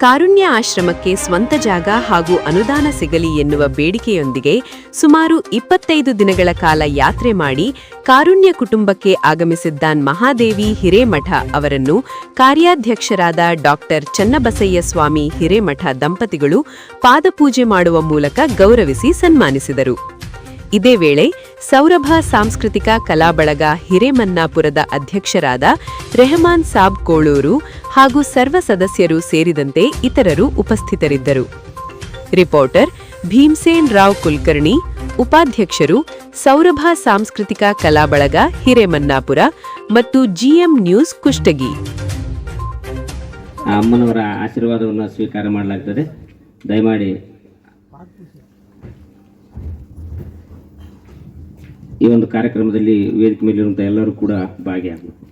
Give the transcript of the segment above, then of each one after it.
ಕಾರುಣ್ಯ ಆಶ್ರಮಕ್ಕೆ ಸ್ವಂತ ಜಾಗ ಹಾಗೂ ಅನುದಾನ ಸಿಗಲಿ ಎನ್ನುವ ಬೇಡಿಕೆಯೊಂದಿಗೆ ಸುಮಾರು ಇಪ್ಪತ್ತೈದು ದಿನಗಳ ಕಾಲ ಯಾತ್ರೆ ಮಾಡಿ ಕಾರುಣ್ಯ ಕುಟುಂಬಕ್ಕೆ ಆಗಮಿಸಿದ್ದಾನ್ ಮಹಾದೇವಿ ಹಿರೇಮಠ ಅವರನ್ನು ಕಾರ್ಯಾಧ್ಯಕ್ಷರಾದ ಡಾಕ್ಟರ್ ಚನ್ನಬಸಯ್ಯ ಸ್ವಾಮಿ ಹಿರೇಮಠ ದಂಪತಿಗಳು ಪಾದಪೂಜೆ ಮಾಡುವ ಮೂಲಕ ಗೌರವಿಸಿ ಸನ್ಮಾನಿಸಿದರು. ಇದೇ ವೇಳೆ ಸೌರಭ ಸಾಂಸ್ಕೃತಿಕ ಕಲಾ ಬಳಗ ಹಿರೇಮನ್ನಾಪುರದ ಅಧ್ಯಕ್ಷರಾದ ರೆಹಮಾನ್ ಸಾಬ್ ಕೋಳೂರು ಹಾಗೂ ಸರ್ವ ಸದಸ್ಯರು ಸೇರಿದಂತೆ ಇತರರು ಉಪಸ್ಥಿತರಿದ್ದರು. ರಿಪೋರ್ಟರ್ ಭೀಮಸೇನ್ ರಾವ್ ಕುಲಕರ್ಣಿ, ಉಪಾಧ್ಯಕ್ಷರು ಸೌರಭ ಸಾಂಸ್ಕೃತಿಕ ಕಲಾ ಬಳಗ ಹಿರೇಮನ್ನಾಪುರ ಮತ್ತು ಜಿಎಂ ನ್ಯೂಸ್ ಕುಷ್ಟಗಿ. ಅಮ್ಮನವರ ಆಶೀರ್ವಾದವನ್ನು ಸ್ವೀಕಾರ ಮಾಡಲಾಗ್ತದೆ. ದಯಮಾಡಿ ಈ ಒಂದು ಕಾರ್ಯಕ್ರಮದಲ್ಲಿ ವೇದಿಕೆ ಮೇಲಿರುವಂಥ ಎಲ್ಲರೂ ಕೂಡ ಭಾಗಿಯಾಗಬೇಕು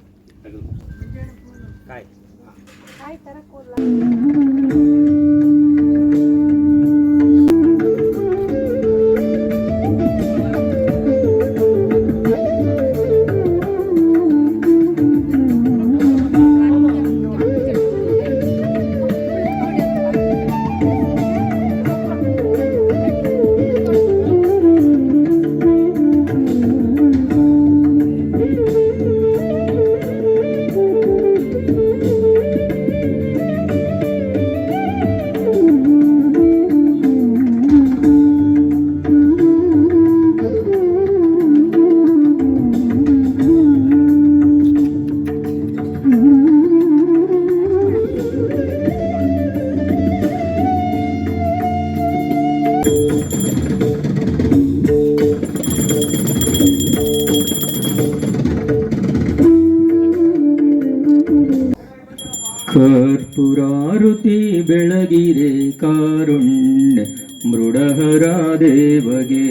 ಕರ್ಪುರಾರುತಿ ಬೆಳಗಿರೆ ಕಾರುಣ್ಯ ಮೃಡಹರ ದೇವಗೆ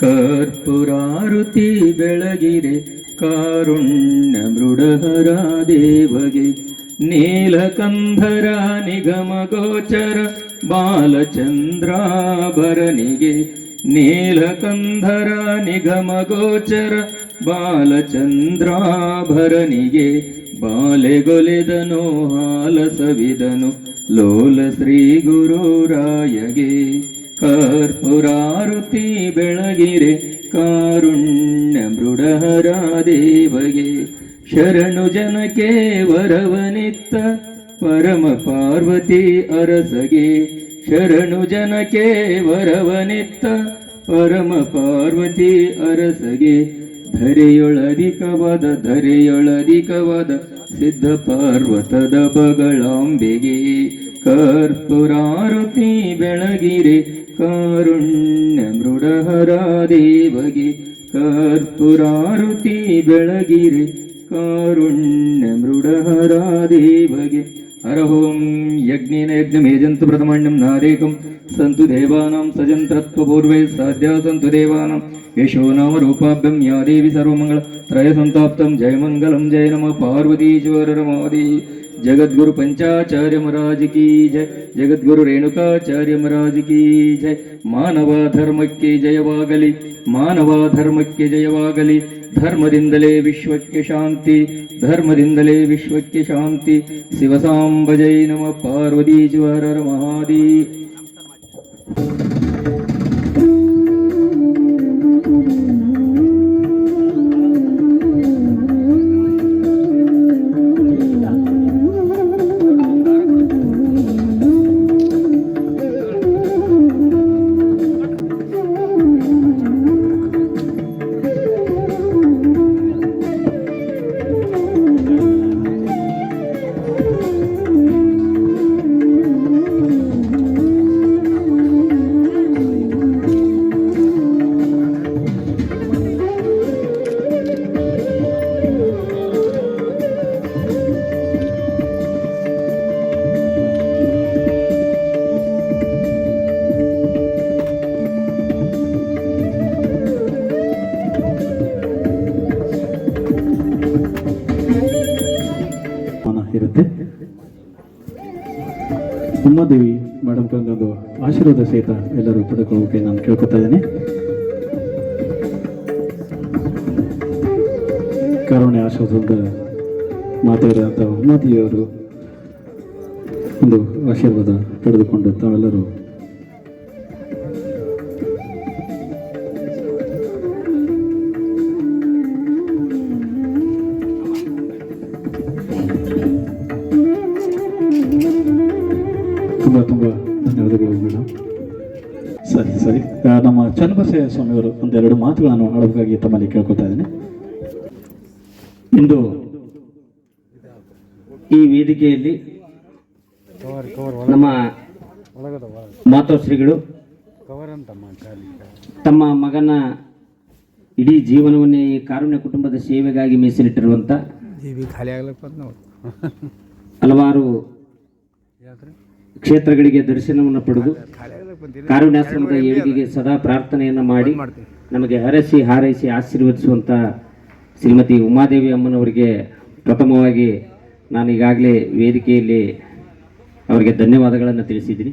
ಕರ್ಪುರಾರುತಿ ಬೆಳಗಿರೆ ಕಾರುಣ್ಯ ಮೃಡಹರ ದೇವಗೆ ನೀಲಕಂಧರ ನಿಗಮ ಗೋಚರ ಬಾಲಚಂದ್ರಾಭರನಿಗೆ ನೀಲಕಂಧರ ನಿಗಮ ಗೋಚರ ಬಾಲಚಂದ್ರಾಭರನಿಗೆ ಬಾಲೆಗೊಲೆದನು ಹಾಲಸವಿದನು ಲೋಲ ಶ್ರೀ ಗುರುರಾಯಗೆ ಕರ್ಪುರಾರುತಿ ಬೆಳಗಿರೆ ಕಾರುಣ್ಯ ಮೃಡಹರ ದೇವಗೆ. ಶರಣು ಜನಕ್ಕೆ ವರವನಿತ್ತ ಪರಮ ಪಾರ್ವತಿ ಅರಸಗೆ ಶರಣು ಜನಕ್ಕೆ ವರವನಿತ್ತ ಪರಮ ಪಾರ್ವತಿ ಅರಸಗೆ ಧರೆಯೊಳಧಿಕವಾದ ಧರೆಯೊಳಧಿಕವಾದ ಸಿದ್ಧ ಪಾರ್ವತದ ಬಗಳಾಂಬೆಗೆ ಕರ್ಪುರಾರುತಿ ಬೆಳಗಿರೆ ಕಾರುಣ್ಯ ಮೃಡಹರ ದೇವಗೆ ಕರ್ಪುರಾರುತಿ ಬೆಳಗಿರೆ ಕಾರುಣ್ಯ ಮೃಡಹರ ದೇವಗೆ హరహోం యజ్ఞేన యజ్ఞమేజంతు ప్రథమాండం నాదేకం సంతు దేవానాం సజంత్రత్వపూర్వై సాధ్యా సంతు దేవానాం యశో నామ రూపాభ్యం యాదేవి సర్వమంగళ త్రయ సంతాప్తం జయమంగళం జయ నమ పార్వతీశ్వర ಪಾರ್ವತೀಶ್ವರ ಮಾದಿ ಜಗದ್ಗುರು पंचाचार्य महाराज की जय ಜಗದ್ಗುರು ರೇಣುಕಾಚಾರ್ಯ ಮಹಾರಾಜ್ ಕಿ ಜಯ ಮಾನವ ಧರ್ಮಕ್ಕೆ ಜಯವಾಗಲಿ ಮಾನವ ಧರ್ಮಕ್ಕೆ ಜಯವಾಗಲಿ ಧರ್ಮದಿಂದಲೇ ವಿಶ್ವಕ್ಕೆ ಶಾಂತಿ ಧರ್ಮದಿಂದಲೇ ವಿಶ್ವಕ್ಕೆ ಶಾಂತಿ ಶಿವಸಾಂಬ ಜೈ ನಮ ಪಾರ್ವತೀಶ್ವರರ ಮಹಾದಿ ಉಮಾದೇವಿ ಮೇಡಮ್ ಒಂದು ಆಶೀರ್ವಾದ ಸಹಿತ ಎಲ್ಲರೂ ಪಡೆದುಕೊಳ್ಳೋಕೆ ನಾನು ಕೇಳ್ಕೊತಾ ಇದ್ದೀನಿ. ಕರುಣೆ ಆಶೀರ್ವಾದ ಮಾತಾಡಿದಂಥ ಉಮಾದಿಯವರು ಒಂದು ಆಶೀರ್ವಾದ ಪಡೆದುಕೊಂಡು ತಾವೆಲ್ಲರೂ ಚನ್ನಬಸಯ್ಯ ಸ್ವಾಮಿಯವರು. ಒಂದೆರಡು ಮಾತುಗಳನ್ನು ಆಡಬೇಕಾಗಿ ತಮ್ಮಲ್ಲಿ ಕೇಳ್ಕೊತಾ ಇದ್ದೀನಿ. ಇಂದು ಈ ವೇದಿಕೆಯಲ್ಲಿ ನಮ್ಮ ಮಾತೋಶ್ರೀಗಳು ತಮ್ಮ ಮಗನ ಇಡೀ ಜೀವನವನ್ನೇ ಈ ಕಾರುಣ್ಯ ಕುಟುಂಬದ ಸೇವೆಗಾಗಿ ಮೀಸಲಿಟ್ಟಿರುವಂಥ ಹಲವಾರು ಕ್ಷೇತ್ರಗಳಿಗೆ ದರ್ಶನವನ್ನು ಪಡೆದು ಕಾರುಣ್ಯಾಶ್ರಮದ ಏಳಿಗೆಗೆ ಸದಾ ಪ್ರಾರ್ಥನೆಯನ್ನ ಮಾಡಿ ನಮಗೆ ಹರಸಿ ಹಾರೈಸಿ ಆಶೀರ್ವದಿಸುವಂತ ಶ್ರೀಮತಿ ಉಮಾದೇವಿ ಅಮ್ಮನವರಿಗೆ ಪ್ರಥಮವಾಗಿ ನಾನು ಈಗಾಗಲೇ ವೇದಿಕೆಯಲ್ಲಿ ಅವರಿಗೆ ಧನ್ಯವಾದಗಳನ್ನು ತಿಳಿಸಿದ್ದೀನಿ.